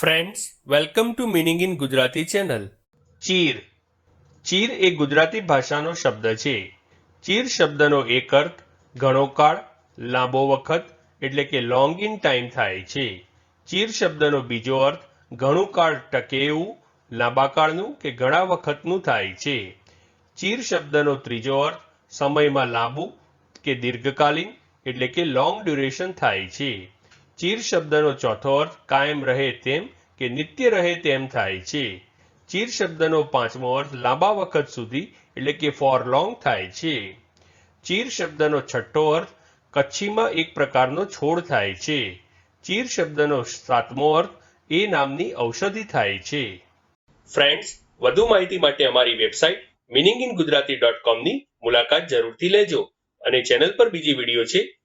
Friends welcome to meaning in Gujarati channel ચીર. ચીર એ ગુજરાતી ભાષાનો શબ્દ છે. ચીર શબ્દનો એક અર્થ ઘણો કાળ, લાંબો વખત, એટલે કે લોંગ ઇન ટાઈમ થાય છે. ચીર શબ્દનો બીજો અર્થ ઘણું કાળ ટકે એવું લાંબા કાળનું કે ઘણા વખતનું થાય છે. ચીર શબ્દનો ત્રીજો અર્થ સમયમાં લાંબુ કે દીર્ઘકાલીન, એટલે કે લોંગ ડ્યુરેશન થાય છે. ચીર શબ્દનો ચોથો અર્થ કાયમ રહે તેમ કે નિત્ય રહે તેમ થાય છે. ચીર શબ્દનો પાંચમો અર્થ લાંબા વખત સુધી એટલે કે ફોર લોંગ થાય છે. ચીર શબ્દનો છઠ્ઠો અર્થ કચ્છીમાં એક પ્રકારનો છોડ થાય છે. ચીર શબ્દનો સાતમો અર્થ એ નામની ઔષધિ થાય છે. ફ્રેન્ડ્સ, વધુ માહિતી માટે અમારી website meaning in Gujarati dot કોમની મુલાકાત જરૂરથી લેજો અને ચેનલ પર બીજી વીડિયો છે